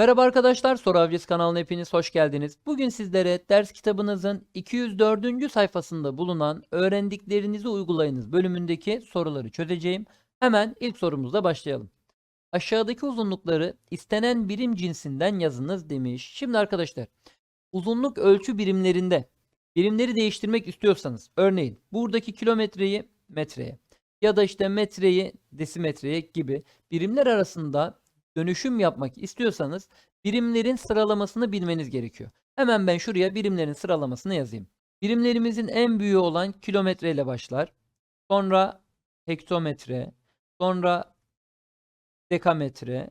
Merhaba arkadaşlar, Soru Avcısı kanalına hepiniz hoş geldiniz. Bugün sizlere ders kitabınızın 204. sayfasında bulunan öğrendiklerinizi uygulayınız bölümündeki soruları çözeceğim. Hemen ilk sorumuzla başlayalım. Aşağıdaki uzunlukları istenen birim cinsinden yazınız demiş. Şimdi arkadaşlar, uzunluk ölçü birimlerinde birimleri değiştirmek istiyorsanız, örneğin buradaki kilometreyi metreye ya da işte metreyi desimetreye gibi birimler arasında dönüşüm yapmak istiyorsanız birimlerin sıralamasını bilmeniz gerekiyor. Hemen ben şuraya birimlerin sıralamasını yazayım. Birimlerimizin en büyüğü olan kilometre ile başlar. Sonra hektometre, sonra dekametre,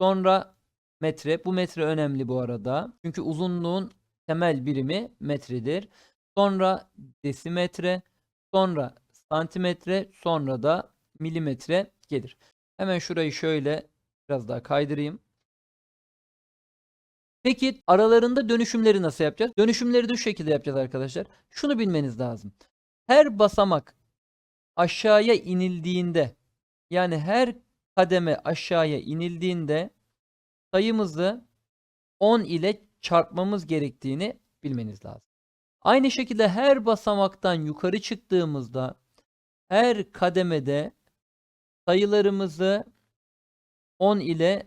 sonra metre. Bu metre önemli bu arada. Çünkü uzunluğun temel birimi metredir. Sonra desimetre, sonra santimetre, sonra da milimetre gelir. Hemen şurayı şöyle biraz daha kaydırayım. Peki aralarında dönüşümleri nasıl yapacağız? Dönüşümleri de şu şekilde yapacağız arkadaşlar. Şunu bilmeniz lazım. Her basamak aşağıya inildiğinde yani her kademe aşağıya inildiğinde sayımızı 10 ile çarpmamız gerektiğini bilmeniz lazım. Aynı şekilde her basamaktan yukarı çıktığımızda her kademede sayılarımızı 10 ile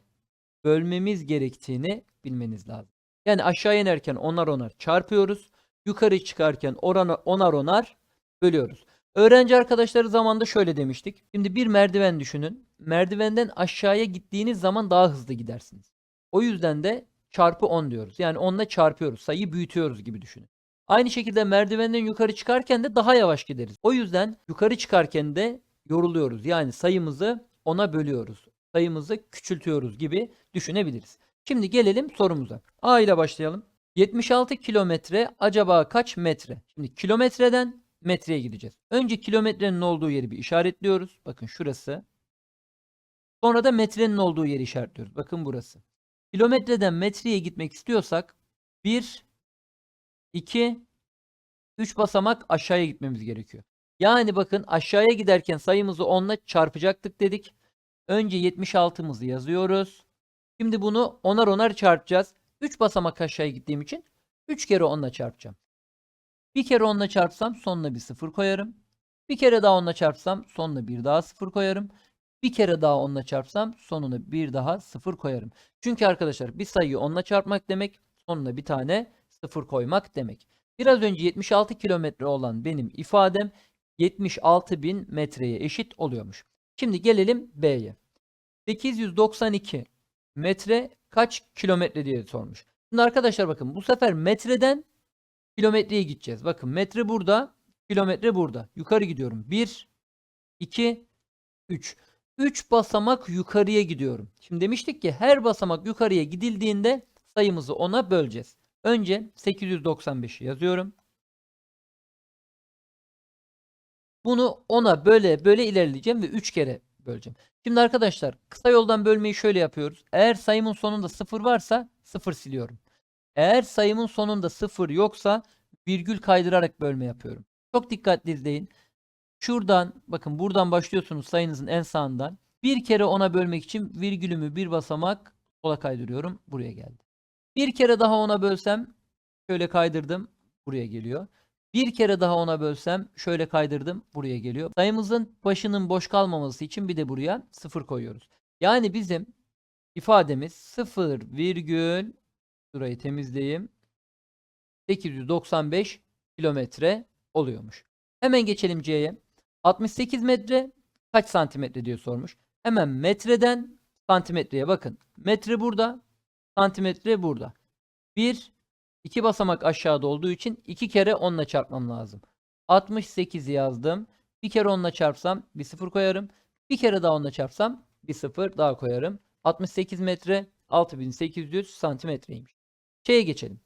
bölmemiz gerektiğini bilmeniz lazım. Yani aşağı inerken onar onar çarpıyoruz. Yukarı çıkarken oran, onar onar bölüyoruz. Öğrenci arkadaşları zamanında şöyle demiştik. Şimdi bir merdiven düşünün. Merdivenden aşağıya gittiğiniz zaman daha hızlı gidersiniz. O yüzden de çarpı 10 diyoruz. Yani 10 ile çarpıyoruz. Sayıyı büyütüyoruz gibi düşünün. Aynı şekilde merdivenden yukarı çıkarken de daha yavaş gideriz. O yüzden yukarı çıkarken de yoruluyoruz. Yani sayımızı 10'a bölüyoruz. Sayımızı küçültüyoruz gibi düşünebiliriz. Şimdi gelelim sorumuza. A ile başlayalım. 76 kilometre acaba kaç metre? Şimdi kilometreden metreye gideceğiz. Önce kilometrenin olduğu yeri bir işaretliyoruz. Bakın şurası. Sonra da metrenin olduğu yeri işaretliyoruz. Bakın burası. Kilometreden metreye gitmek istiyorsak 1, 2, 3 basamak aşağıya gitmemiz gerekiyor. Yani bakın aşağıya giderken sayımızı 10 ile çarpacaktık dedik. Önce 76'mızı yazıyoruz. Şimdi bunu onar onar çarpacağız. 3 basamak aşağıya gittiğim için 3 kere 10'la çarpacağım. Bir kere 10'la çarpsam sonuna bir 0 koyarım. Bir kere daha 10'la çarpsam sonuna bir daha 0 koyarım. Bir kere daha 10'la çarpsam sonuna bir daha 0 koyarım. Çünkü arkadaşlar bir sayıyı 10'la çarpmak demek sonuna bir tane 0 koymak demek. Biraz önce 76 kilometre olan benim ifadem 76.000 metreye eşit oluyormuş. Şimdi gelelim B'ye. 892 metre kaç kilometre diye sormuş. Şimdi arkadaşlar bakın bu sefer metreden kilometreye gideceğiz. Bakın metre burada, kilometre burada. Yukarı gidiyorum. 1, 2, 3. 3 basamak yukarıya gidiyorum. Şimdi demiştik ki her basamak yukarıya gidildiğinde sayımızı 10'a böleceğiz. Önce 895'i yazıyorum. Bunu 10'a böyle böyle ilerleyeceğim ve 3 kere böleceğim. Şimdi arkadaşlar kısa yoldan bölmeyi şöyle yapıyoruz. Eğer sayımın sonunda 0 varsa 0 siliyorum. Eğer sayımın sonunda 0 yoksa virgül kaydırarak bölme yapıyorum. Çok dikkatli izleyin. Şuradan bakın buradan başlıyorsunuz sayınızın en sağından. Bir kere ona bölmek için virgülümü bir basamak sola kaydırıyorum. Buraya geldi. Bir kere daha ona bölsem şöyle kaydırdım. Buraya geliyor. Bir kere daha ona bölsem şöyle kaydırdım buraya geliyor. Sayımızın başının boş kalmaması için bir de buraya 0 koyuyoruz. Yani bizim ifademiz 0 virgül şurayı temizleyeyim. 895 kilometre oluyormuş. Hemen geçelim C'ye. 68 metre kaç santimetre diye sormuş. Hemen metreden santimetreye bakın. Metre burada, santimetre burada. 1 2 basamak aşağıda olduğu için 2 kere 10 ile çarpmam lazım. 68'i yazdım. Bir kere 10 ile çarpsam bir 0 koyarım. Bir kere daha 10 ile çarpsam bir 0 daha koyarım. 68 metre 6800 santimetreymiş. Şeye geçelim.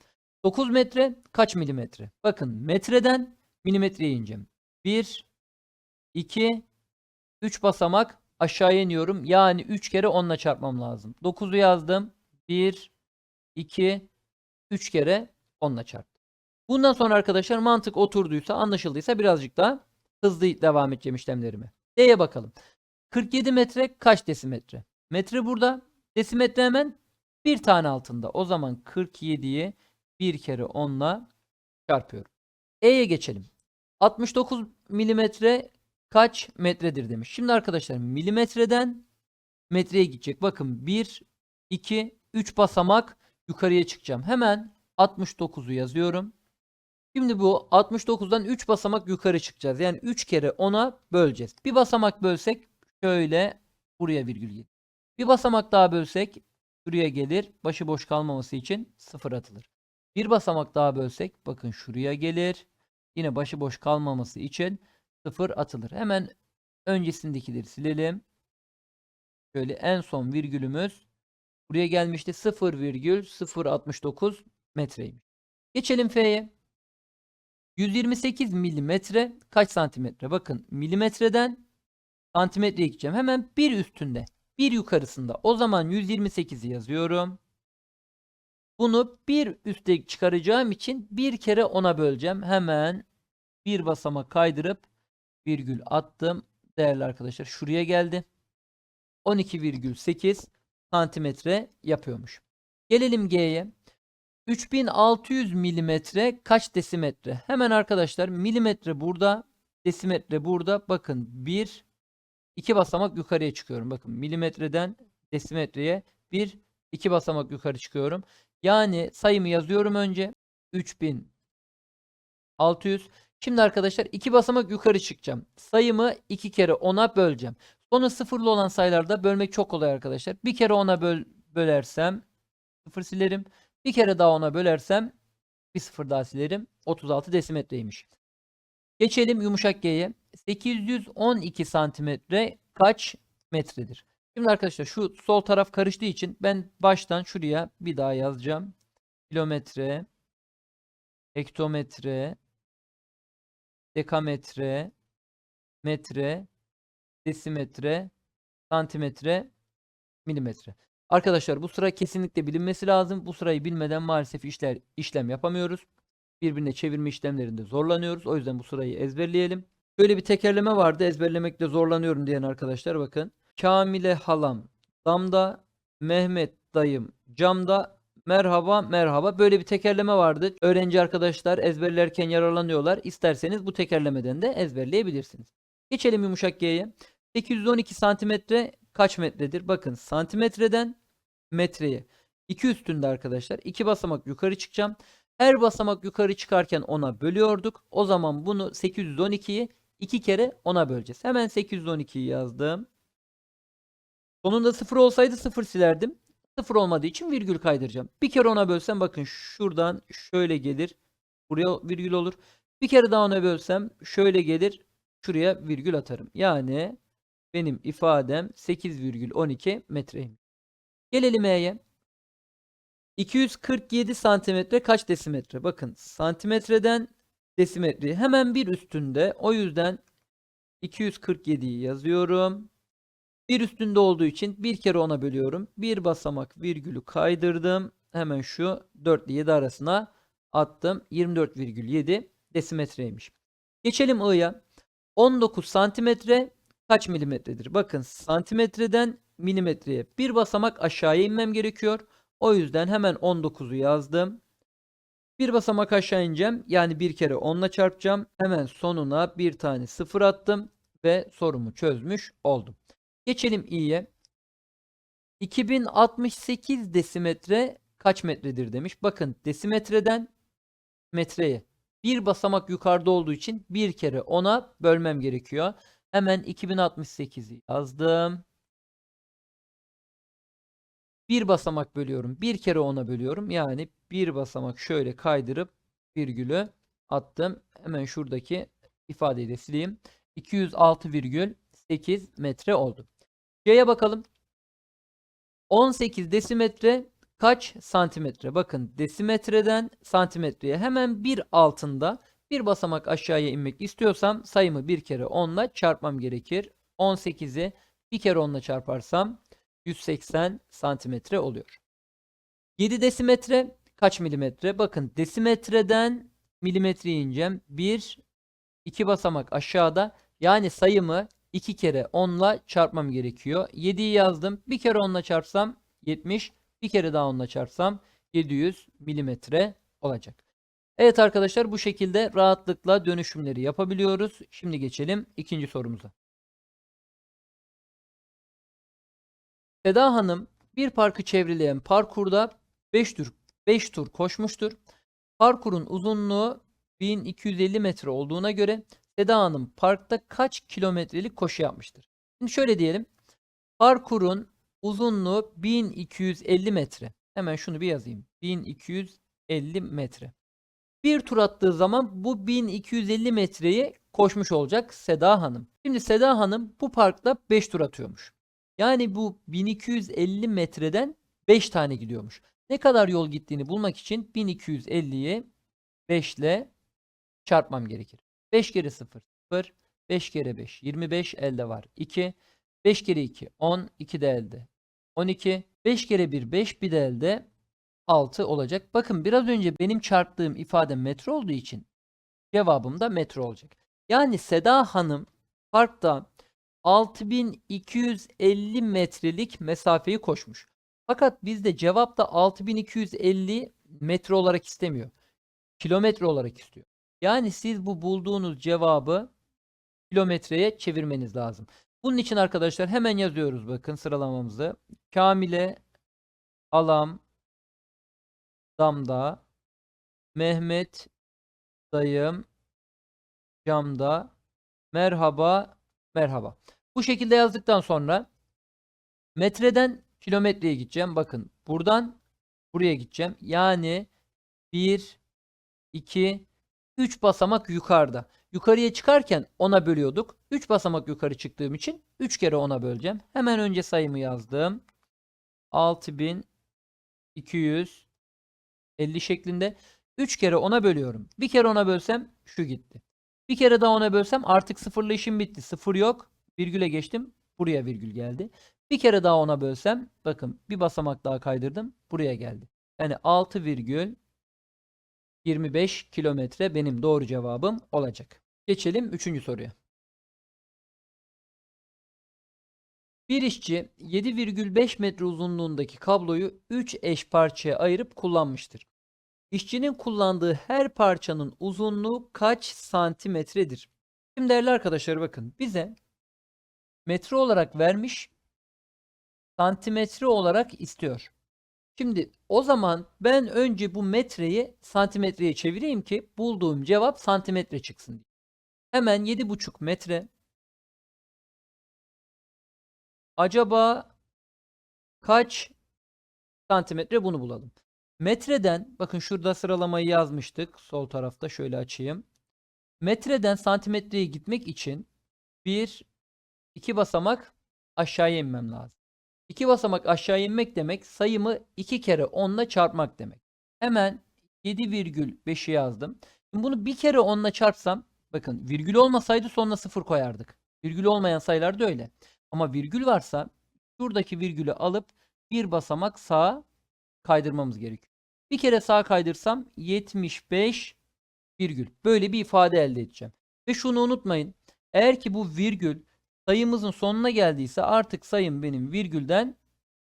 9 metre kaç milimetre? Bakın metreden milimetreye ineceğim. 1, 2, 3 basamak aşağıya iniyorum. Yani 3 kere 10 ile çarpmam lazım. 9'u yazdım. 1, 2, 3 kere 10 ile çarptım. Bundan sonra arkadaşlar mantık oturduysa, anlaşıldıysa birazcık daha hızlı devam edeceğim işlemlerime. D'ye bakalım. 47 metre kaç desimetre? Metre burada. Desimetre hemen Bir tane altında. O zaman 47'yi bir kere 10'la çarpıyorum. E'ye geçelim. 69 milimetre kaç metredir demiş. Şimdi arkadaşlar milimetreden metreye gidecek. Bakın 1, 2, 3 basamak yukarıya çıkacağım. Hemen 69'u yazıyorum. Şimdi bu 69'dan 3 basamak yukarı çıkacağız. Yani 3 kere 10'a böleceğiz. Bir basamak bölsek şöyle buraya virgül gelir. Bir basamak daha bölsek şuraya gelir. Başıboş kalmaması için 0 atılır. Bir basamak daha bölsek bakın şuraya gelir. Yine başıboş kalmaması için 0 atılır. Hemen öncesindekileri silelim. Şöyle en son virgülümüz buraya gelmişti. 0,069 metreymiş. Geçelim F'ye. 128 milimetre kaç santimetre? Bakın milimetreden santimetreye gideceğim. Hemen bir üstünde, bir yukarısında. O zaman 128'i yazıyorum. Bunu bir üste çıkaracağım için bir kere ona böleceğim. Hemen bir basama kaydırıp virgül attım. Değerli arkadaşlar şuraya geldi. 12,8 santimetre yapıyormuş. Gelelim G'ye. 3600 milimetre kaç desimetre? Hemen arkadaşlar milimetre burada, desimetre burada. Bakın 1, 2 basamak yukarıya çıkıyorum. Bakın milimetreden desimetreye 1, 2 basamak yukarı çıkıyorum. Yani sayımı yazıyorum önce. 3600. Şimdi arkadaşlar 2 basamak yukarı çıkacağım. Sayımı 2 kere 10'a böleceğim. Sonra sıfırlı olan sayılarda bölmek çok kolay arkadaşlar. Bir kere 10'a böl bölersem 0 silerim. Bir kere daha 10'a bölersem bir sıfır daha silerim. 36 desimetreymiş. Geçelim yumuşak G'ye. 812 santimetre kaç metredir? Şimdi arkadaşlar şu sol taraf karıştığı için ben baştan şuraya bir daha yazacağım. Kilometre, hektometre, dekametre, metre, desimetre, santimetre, milimetre. Arkadaşlar bu sıra kesinlikle bilinmesi lazım. Bu sırayı bilmeden maalesef işler işlem yapamıyoruz. Birbirine çevirme işlemlerinde zorlanıyoruz. O yüzden bu sırayı ezberleyelim. Böyle bir tekerleme vardı. Ezberlemekte zorlanıyorum diyen arkadaşlar bakın. Kamile halam damda, Mehmet dayım camda, merhaba merhaba. Böyle bir tekerleme vardı. Öğrenci arkadaşlar ezberlerken yararlanıyorlar. İsterseniz bu tekerlemeden de ezberleyebilirsiniz. Geçelim yumuşak G'ye. 812 santimetre kaç metredir? Bakın santimetreden metreye. 2 üstünde arkadaşlar. 2 basamak yukarı çıkacağım. Her basamak yukarı çıkarken 10'a bölüyorduk. O zaman bunu 812'yi 2 kere 10'a böleceğiz. Hemen 812'yi yazdım. Sonunda 0 olsaydı 0 silerdim. 0 olmadığı için virgül kaydıracağım. Bir kere 10'a bölsem bakın şuradan şöyle gelir. Buraya virgül olur. Bir kere daha 10'a bölsem şöyle gelir. Şuraya virgül atarım. Yani benim ifadem 8,12 metreymiş. Gelelim E'ye. 247 santimetre kaç desimetre? Bakın santimetreden desimetreye hemen bir üstünde. O yüzden 247'yi yazıyorum. Bir üstünde olduğu için bir kere ona bölüyorum. Bir basamak virgülü kaydırdım. Hemen şu 4 ile 7 arasına attım. 24,7 desimetreymiş. Geçelim I'ya. 19 santimetre kaç milimetredir? Bakın santimetreden milimetreye bir basamak aşağıya inmem gerekiyor. O yüzden hemen 19'u yazdım. Bir basamak aşağı ineceğim. Yani bir kere 10 ile çarpacağım. Hemen sonuna bir tane 0 attım. Ve sorumu çözmüş oldum. Geçelim i'ye. 2068 desimetre kaç metredir demiş. Bakın desimetreden metreye bir basamak yukarıda olduğu için bir kere 10'a bölmem gerekiyor. Hemen 2068'i yazdım. Bir basamak bölüyorum. Bir kere 10'a bölüyorum. Yani bir basamak şöyle kaydırıp virgülü attım. Hemen şuradaki ifadeyi de sileyim. 206,8 metre oldu. C'ye bakalım. 18 desimetre kaç santimetre? Bakın desimetreden santimetreye hemen bir altında bir basamak aşağıya inmek istiyorsam sayımı bir kere 10 ile çarpmam gerekir. 18'i bir kere 10 ile çarparsam 180 santimetre oluyor. 7 desimetre kaç milimetre? Bakın desimetreden milimetreye ineceğim. 1, 2 basamak aşağıda. Yani sayımı 2 kere 10 ile çarpmam gerekiyor. 7'yi yazdım. Bir kere 10 ile çarpsam 70 Bir kere daha onunla çarpsam 700 milimetre olacak. Evet arkadaşlar bu şekilde rahatlıkla dönüşümleri yapabiliyoruz. Şimdi geçelim ikinci sorumuza. Seda Hanım bir parkı çevreleyen parkurda 5 tur 5 tur koşmuştur. Parkurun uzunluğu 1250 metre olduğuna göre Seda Hanım parkta kaç kilometrelik koşu yapmıştır? Şimdi şöyle diyelim. Parkurun uzunluğu 1250 metre. Hemen şunu bir yazayım. 1250 metre. Bir tur attığı zaman bu 1250 metreyi koşmuş olacak Seda Hanım. Şimdi Seda Hanım bu parkta 5 tur atıyormuş. Yani bu 1250 metreden 5 tane gidiyormuş. Ne kadar yol gittiğini bulmak için 1250'yi 5 ile çarpmam gerekir. 5 kere 0 0 5 kere 5 25 elde var 2 5 kere 2 10 2 de elde 12 5 kere 1 5 bir de elde 6 olacak. Bakın biraz önce benim çarptığım ifade metre olduğu için cevabım da metre olacak. Yani Seda Hanım parkta 6250 metrelik mesafeyi koşmuş. Fakat bizde cevapta 6250 metre olarak istemiyor. Kilometre olarak istiyor. Yani siz bu bulduğunuz cevabı kilometreye çevirmeniz lazım. Bunun için arkadaşlar hemen yazıyoruz bakın sıralamamızı. Kamile, Alam, Damda, Mehmet, Dayım, Camda, Merhaba, Merhaba. Bu şekilde yazdıktan sonra metreden kilometreye gideceğim. Bakın buradan buraya gideceğim. Yani 1, 2, 3 basamak yukarıda. Yukarıya çıkarken 10'a bölüyorduk. 3 basamak yukarı çıktığım için 3 kere 10'a böleceğim. Hemen önce sayımı yazdım. 6250 şeklinde. 3 kere 10'a bölüyorum. Bir kere 10'a bölsem şu gitti. Bir kere daha 10'a bölsem artık sıfırla işim bitti. Sıfır yok. Virgüle geçtim. Buraya virgül geldi. Bir kere daha 10'a bölsem bakın bir basamak daha kaydırdım. Buraya geldi. Yani 6 virgül 25 kilometre benim doğru cevabım olacak. Geçelim 3. soruya. Bir işçi 7,5 metre uzunluğundaki kabloyu 3 eş parçaya ayırıp kullanmıştır. İşçinin kullandığı her parçanın uzunluğu kaç santimetredir? Şimdi değerli arkadaşlar bakın bize metre olarak vermiş santimetre olarak istiyor. Şimdi o zaman ben önce bu metreyi santimetreye çevireyim ki bulduğum cevap santimetre çıksın. Hemen 7,5 metre. Acaba kaç santimetre bunu bulalım. Metreden bakın şurada sıralamayı yazmıştık. Sol tarafta şöyle açayım. Metreden santimetreye gitmek için bir iki basamak aşağıya inmem lazım. İki basamak aşağı inmek demek sayımı iki kere 10 ile çarpmak demek. Hemen 7,5'i yazdım. Şimdi bunu bir kere 10 ile çarpsam bakın virgül olmasaydı sonuna 0 koyardık. Virgül olmayan sayılar da öyle. Ama virgül varsa şuradaki virgülü alıp bir basamak sağa kaydırmamız gerekiyor. Bir kere sağa kaydırsam 75 virgül. Böyle bir ifade elde edeceğim. Ve şunu unutmayın. Eğer ki bu virgül sayımızın sonuna geldiyse artık sayım benim virgülden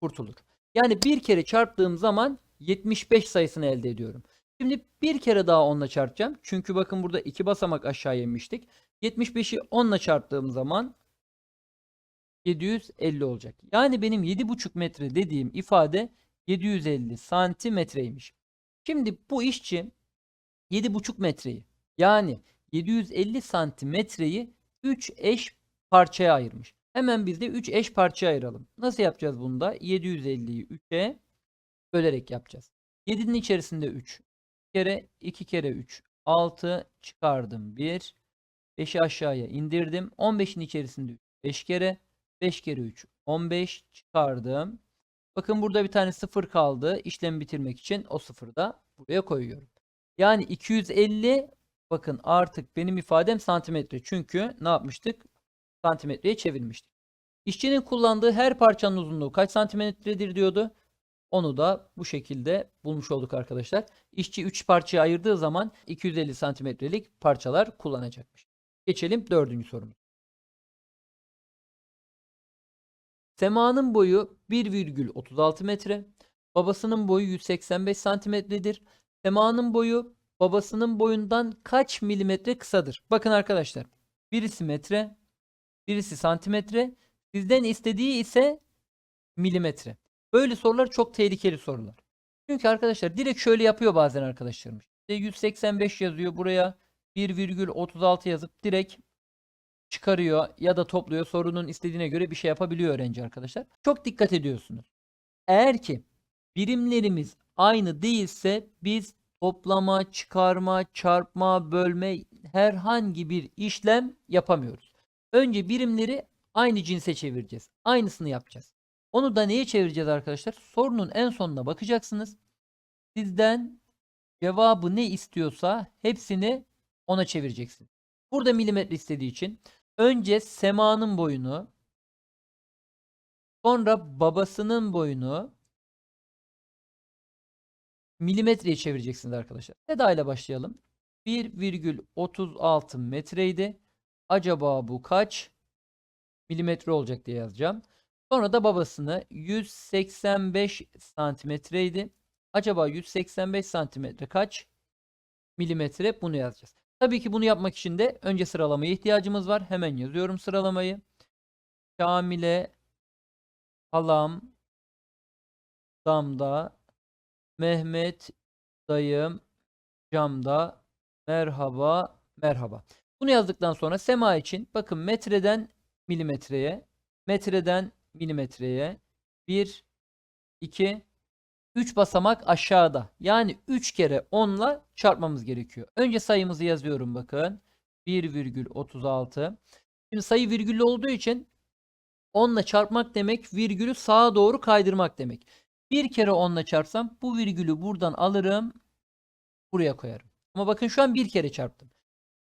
kurtulur. Yani bir kere çarptığım zaman 75 sayısını elde ediyorum. Şimdi bir kere daha 10 ile çarpacağım. Çünkü bakın burada iki basamak aşağı inmiştik. 75'i 10 ile çarptığım zaman 750 olacak. Yani benim 7,5 metre dediğim ifade 750 santimetreymiş. Şimdi bu işçi 7,5 metreyi yani 750 santimetreyi 3 eş parçaya ayırmış. Hemen biz de 3 eş parçaya ayıralım. Nasıl yapacağız bunu da? 750'yi 3'e bölerek yapacağız. 7'nin içerisinde 3. 2 kere 2 kere 3. 6 çıkardım 1. 5'i aşağıya indirdim. 15'in içerisinde 3. 5 kere 5 kere 3. 15 çıkardım. Bakın burada bir tane 0 kaldı. İşlemi bitirmek için o 0'ı da buraya koyuyorum. Yani 250 bakın artık benim ifadem santimetre. Çünkü ne yapmıştık? santimetreye çevirmiştik. İşçinin kullandığı her parçanın uzunluğu kaç santimetredir diyordu. Onu da bu şekilde bulmuş olduk arkadaşlar. İşçi 3 parçaya ayırdığı zaman 250 santimetrelik parçalar kullanacakmış. Geçelim dördüncü sorumuz. Sema'nın boyu 1,36 metre. babasının boyu 185 santimetredir. Sema'nın boyu babasının boyundan kaç milimetre kısadır? Bakın arkadaşlar. Birisi metre, birisi santimetre. Sizden istediği ise milimetre. Böyle sorular çok tehlikeli sorular. Çünkü arkadaşlar direkt şöyle yapıyor bazen arkadaşlarım. İşte 185 yazıyor buraya 1,36 yazıp direkt çıkarıyor ya da topluyor. Sorunun istediğine göre bir şey yapabiliyor öğrenci arkadaşlar. Çok dikkat ediyorsunuz. Eğer ki birimlerimiz aynı değilse biz toplama, çıkarma, çarpma, bölme herhangi bir işlem yapamıyoruz. Önce birimleri aynı cinse çevireceğiz. Aynısını yapacağız. Onu da neye çevireceğiz arkadaşlar? Sorunun en sonuna bakacaksınız. Sizden cevabı ne istiyorsa hepsini ona çevireceksin. Burada milimetre istediği için önce Sema'nın boyunu sonra babasının boyunu milimetreye çevireceksiniz arkadaşlar. Seda ile başlayalım. 1,36 metreydi. Acaba bu kaç milimetre olacak diye yazacağım. Sonra da babasını 185 santimetreydi. Acaba 185 santimetre kaç milimetre bunu yazacağız. Tabii ki bunu yapmak için de önce sıralamaya ihtiyacımız var. Hemen yazıyorum sıralamayı. Kamile, halam, damda, Mehmet, dayım, camda, merhaba, merhaba. Bunu yazdıktan sonra sema için bakın metreden milimetreye, metreden milimetreye 1, 2, 3 basamak aşağıda. Yani 3 kere 10 ile çarpmamız gerekiyor. Önce sayımızı yazıyorum bakın. 1,36. Şimdi sayı virgüllü olduğu için 10 ile çarpmak demek virgülü sağa doğru kaydırmak demek. Bir kere 10 ile çarpsam bu virgülü buradan alırım. Buraya koyarım. Ama bakın şu an bir kere çarptım.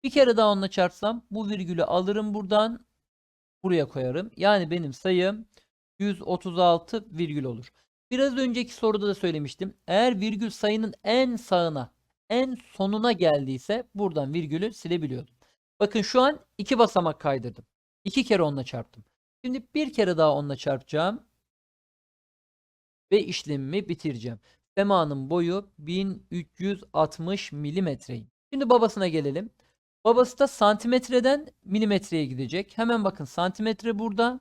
Bir kere daha 10 ile çarpsam bu virgülü alırım buradan. Buraya koyarım. Yani benim sayım 136 virgül olur. Biraz önceki soruda da söylemiştim. Eğer virgül sayının en sağına, en sonuna geldiyse buradan virgülü silebiliyordum. Bakın şu an iki basamak kaydırdım. İki kere onunla çarptım. Şimdi bir kere daha onunla çarpacağım. Ve işlemimi bitireceğim. Sema'nın boyu 1360 milimetreyim. Şimdi babasına gelelim. Babası da santimetreden milimetreye gidecek. Hemen bakın santimetre burada.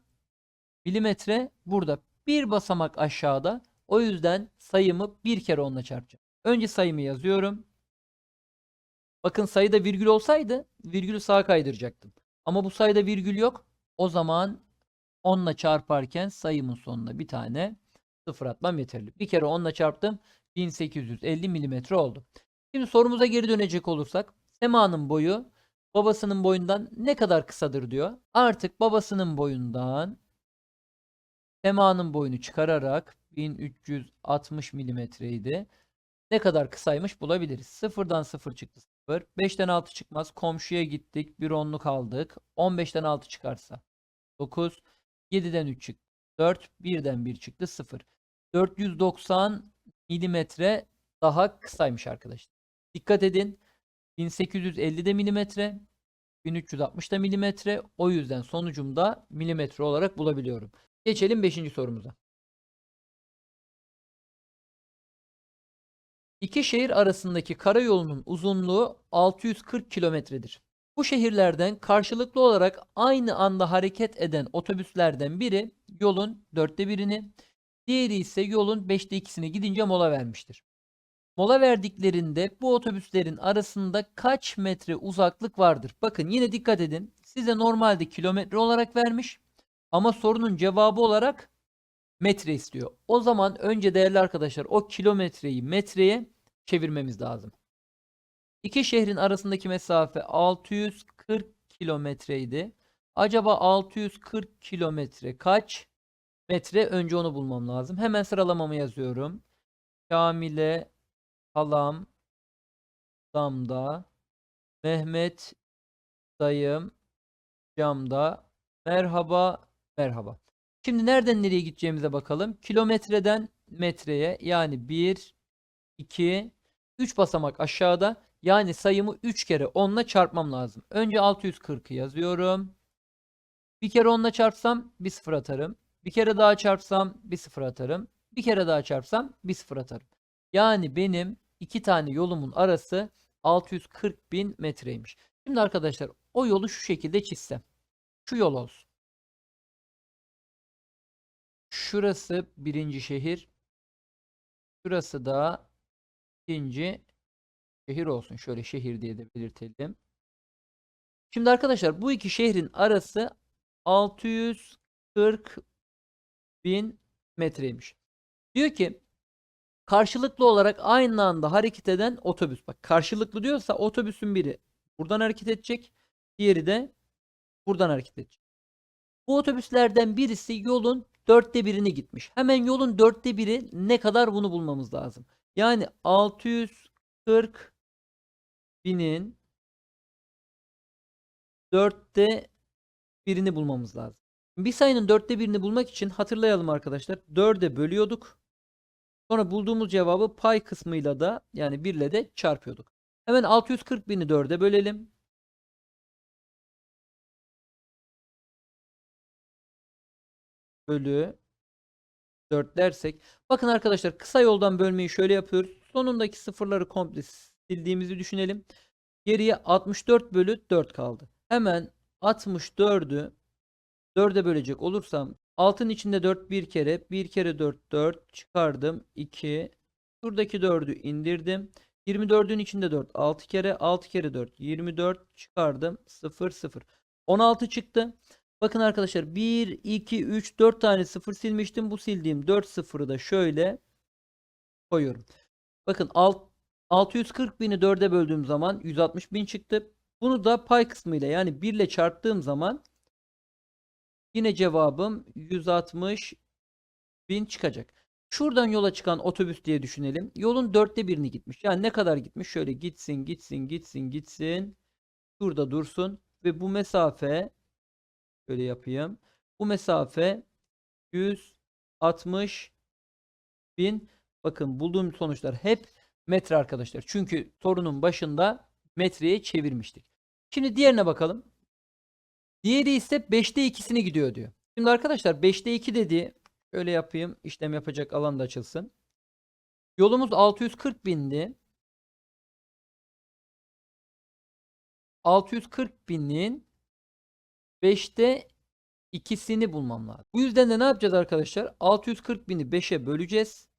Milimetre burada. Bir basamak aşağıda. O yüzden sayımı bir kere onunla çarpacağım. Önce sayımı yazıyorum. Bakın sayıda virgül olsaydı virgülü sağa kaydıracaktım. Ama bu sayıda virgül yok. O zaman 10'la çarparken sayımın sonuna bir tane sıfır atmam yeterli. Bir kere 10'la çarptım. 1850 milimetre oldu. Şimdi sorumuza geri dönecek olursak Sema'nın boyu babasının boyundan ne kadar kısadır diyor. Artık babasının boyundan Sema'nın boyunu çıkararak 1360 milimetreydi. Ne kadar kısaymış bulabiliriz. Sıfırdan sıfır çıktı 0. 5'ten 6 çıkmaz. Komşuya gittik. Bir onluk aldık. 15'ten 6 çıkarsa 9. 7'den 3 çıktı. 4. 1'den 1 çıktı 0. 490 milimetre daha kısaymış arkadaşlar. Dikkat edin. 1850 de milimetre. 1360 da milimetre. O yüzden sonucumda milimetre olarak bulabiliyorum. Geçelim 5. sorumuza. İki şehir arasındaki karayolunun uzunluğu 640 kilometredir. Bu şehirlerden karşılıklı olarak aynı anda hareket eden otobüslerden biri yolun dörtte birini, diğeri ise yolun beşte ikisini gidince mola vermiştir. Mola verdiklerinde bu otobüslerin arasında kaç metre uzaklık vardır? Bakın yine dikkat edin. Size normalde kilometre olarak vermiş ama sorunun cevabı olarak metre istiyor. O zaman önce değerli arkadaşlar o kilometreyi metreye çevirmemiz lazım. İki şehrin arasındaki mesafe 640 kilometreydi. Acaba 640 kilometre kaç metre? Önce onu bulmam lazım. Hemen sıralamamı yazıyorum. Kamile, halam, damda, Mehmet, dayım, camda, merhaba, merhaba. Şimdi nereden nereye gideceğimize bakalım. Kilometreden metreye yani 1, 2, 3 basamak aşağıda. Yani sayımı 3 kere 10 ile çarpmam lazım. Önce 640'ı yazıyorum. Bir kere 10 ile çarpsam bir sıfır atarım. Bir kere daha çarpsam bir sıfır atarım. Bir kere daha çarpsam bir sıfır atarım. Yani benim iki tane yolumun arası 640 bin metreymiş. Şimdi arkadaşlar o yolu şu şekilde çizsem. Şu yol olsun. Şurası birinci şehir. Şurası da ikinci şehir olsun. Şöyle şehir diye de belirtelim. Şimdi arkadaşlar bu iki şehrin arası 640 bin metreymiş. Diyor ki karşılıklı olarak aynı anda hareket eden otobüs. Bak karşılıklı diyorsa otobüsün biri buradan hareket edecek. Diğeri de buradan hareket edecek. Bu otobüslerden birisi yolun dörtte birini gitmiş. Hemen yolun dörtte biri ne kadar bunu bulmamız lazım. Yani 640 binin dörtte birini bulmamız lazım. Bir sayının dörtte birini bulmak için hatırlayalım arkadaşlar. Dörde bölüyorduk. Sonra bulduğumuz cevabı pay kısmıyla da yani 1 ile de çarpıyorduk. Hemen 640 bini 4'e bölelim. Bölü 4 dersek. Bakın arkadaşlar kısa yoldan bölmeyi şöyle yapıyoruz. Sonundaki sıfırları komple sildiğimizi düşünelim. Geriye 64 bölü 4 kaldı. Hemen 64'ü 4'e bölecek olursam altın içinde 4 bir kere. 1 kere 4 4 çıkardım. 2. Şuradaki 4'ü indirdim. 24'ün içinde 4 6 kere 6 kere 4 24 çıkardım. 0 0. 16 çıktı. Bakın arkadaşlar 1 2 3 4 tane 0 silmiştim. Bu sildiğim 4 sıfırı da şöyle koyuyorum. Bakın alt 640 bini 4'e böldüğüm zaman 160 bin çıktı. Bunu da pay kısmıyla yani 1 ile çarptığım zaman yine cevabım 160 bin çıkacak. Şuradan yola çıkan otobüs diye düşünelim. Yolun dörtte birini gitmiş. Yani ne kadar gitmiş? Şöyle gitsin, gitsin, gitsin, gitsin. Şurada dursun. Ve bu mesafe şöyle yapayım. Bu mesafe 160 bin. Bakın bulduğum sonuçlar hep metre arkadaşlar. Çünkü sorunun başında metreye çevirmiştik. Şimdi diğerine bakalım. Diğeri ise 5'te 2'sini gidiyor diyor. Şimdi arkadaşlar 5'te 2 dediği şöyle yapayım. işlem yapacak alan da açılsın. Yolumuz 640 bindi. 640 binin 5'te ikisini bulmam lazım. Bu yüzden de ne yapacağız arkadaşlar? 640 bini 5'e böleceğiz.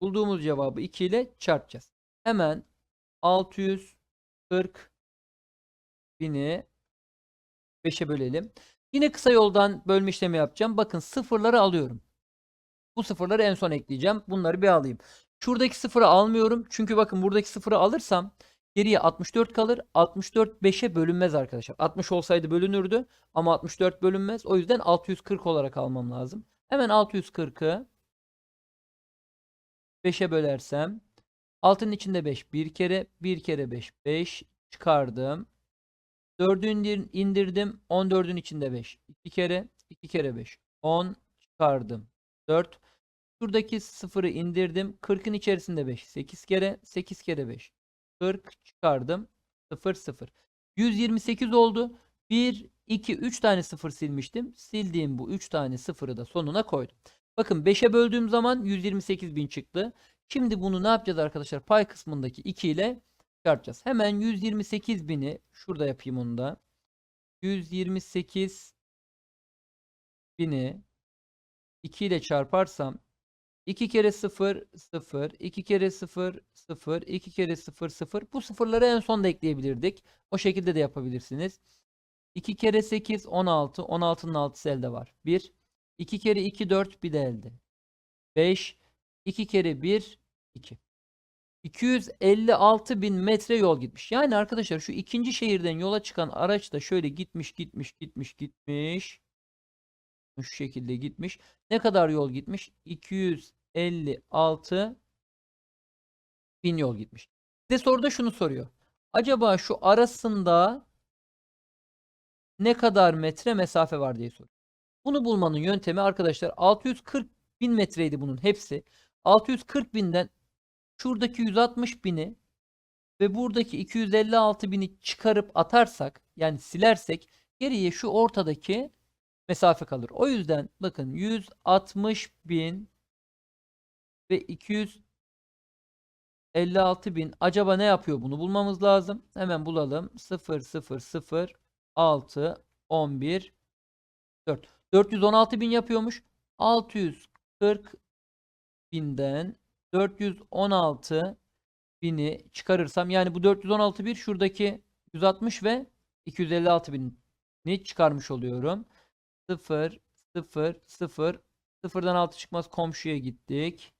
Bulduğumuz cevabı 2 ile çarpacağız. Hemen 640 bini 5'e bölelim. Yine kısa yoldan bölme işlemi yapacağım. Bakın sıfırları alıyorum. Bu sıfırları en son ekleyeceğim. Bunları bir alayım. Şuradaki sıfırı almıyorum. Çünkü bakın buradaki sıfırı alırsam geriye 64 kalır. 64 5'e bölünmez arkadaşlar. 60 olsaydı bölünürdü ama 64 bölünmez. O yüzden 640 olarak almam lazım. Hemen 640'ı 5'e bölersem altının içinde 5 bir kere, bir kere 5 5 çıkardım. 4'ü indir, indirdim. 14'ün içinde 5. 2 kere 2 kere 5. 10 çıkardım. 4. Şuradaki 0'ı indirdim. 40'ın içerisinde 5. 8 kere 8 kere 5. 40 çıkardım. 0 0. 128 oldu. 1 2 3 tane 0 silmiştim. Sildiğim bu 3 tane 0'ı da sonuna koydum. Bakın 5'e böldüğüm zaman 128 bin çıktı. Şimdi bunu ne yapacağız arkadaşlar? Pay kısmındaki 2 ile çıkartacağız. Hemen 128 bini şurada yapayım onu da. 128 bini 2 ile çarparsam 2 kere 0 0 2 kere 0 0 2 kere 0 0 bu sıfırları en son da ekleyebilirdik. O şekilde de yapabilirsiniz. 2 kere 8 16 16'nın 6'sı elde var. 1 2 kere 2 4 bir de elde. 5 2 kere 1 2. 256 bin metre yol gitmiş. Yani arkadaşlar şu ikinci şehirden yola çıkan araç da şöyle gitmiş gitmiş gitmiş gitmiş. Şu şekilde gitmiş. Ne kadar yol gitmiş? 256 bin yol gitmiş. Size soruda şunu soruyor. Acaba şu arasında ne kadar metre mesafe var diye soruyor. Bunu bulmanın yöntemi arkadaşlar 640 bin metreydi bunun hepsi. 640 binden şuradaki 160 bini ve buradaki 256 bini çıkarıp atarsak yani silersek geriye şu ortadaki mesafe kalır. O yüzden bakın 160 bin ve 256 bin. Acaba ne yapıyor bunu bulmamız lazım. Hemen bulalım. 0 0 0 6 11 4. 416 bin yapıyormuş. 640 binden 416 bini çıkarırsam yani bu 416 bir şuradaki 160 ve 256 bini çıkarmış oluyorum. 0 0 0 0'dan 6 çıkmaz komşuya gittik.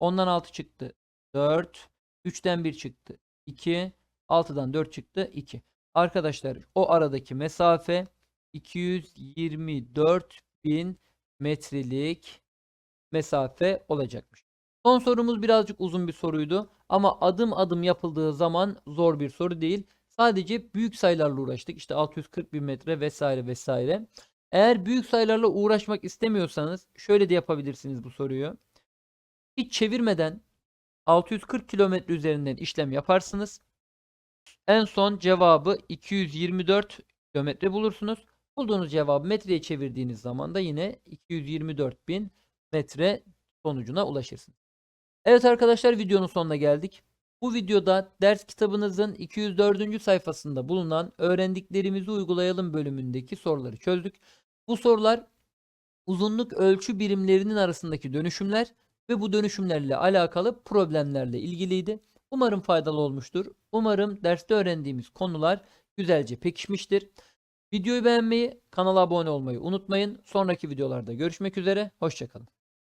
10'dan 6 çıktı. 4 3'ten 1 çıktı. 2 6'dan 4 çıktı. 2. Arkadaşlar o aradaki mesafe 224 bin metrelik mesafe olacakmış. Son sorumuz birazcık uzun bir soruydu ama adım adım yapıldığı zaman zor bir soru değil. Sadece büyük sayılarla uğraştık. İşte 640 bin metre vesaire vesaire. Eğer büyük sayılarla uğraşmak istemiyorsanız şöyle de yapabilirsiniz bu soruyu. Hiç çevirmeden 640 kilometre üzerinden işlem yaparsınız. En son cevabı 224 kilometre bulursunuz. Bulduğunuz cevabı metreye çevirdiğiniz zaman da yine 224 bin metre sonucuna ulaşırsınız. Evet arkadaşlar videonun sonuna geldik. Bu videoda ders kitabınızın 204. sayfasında bulunan öğrendiklerimizi uygulayalım bölümündeki soruları çözdük. Bu sorular uzunluk ölçü birimlerinin arasındaki dönüşümler ve bu dönüşümlerle alakalı problemlerle ilgiliydi. Umarım faydalı olmuştur. Umarım derste öğrendiğimiz konular güzelce pekişmiştir. Videoyu beğenmeyi, kanala abone olmayı unutmayın. Sonraki videolarda görüşmek üzere. Hoşçakalın.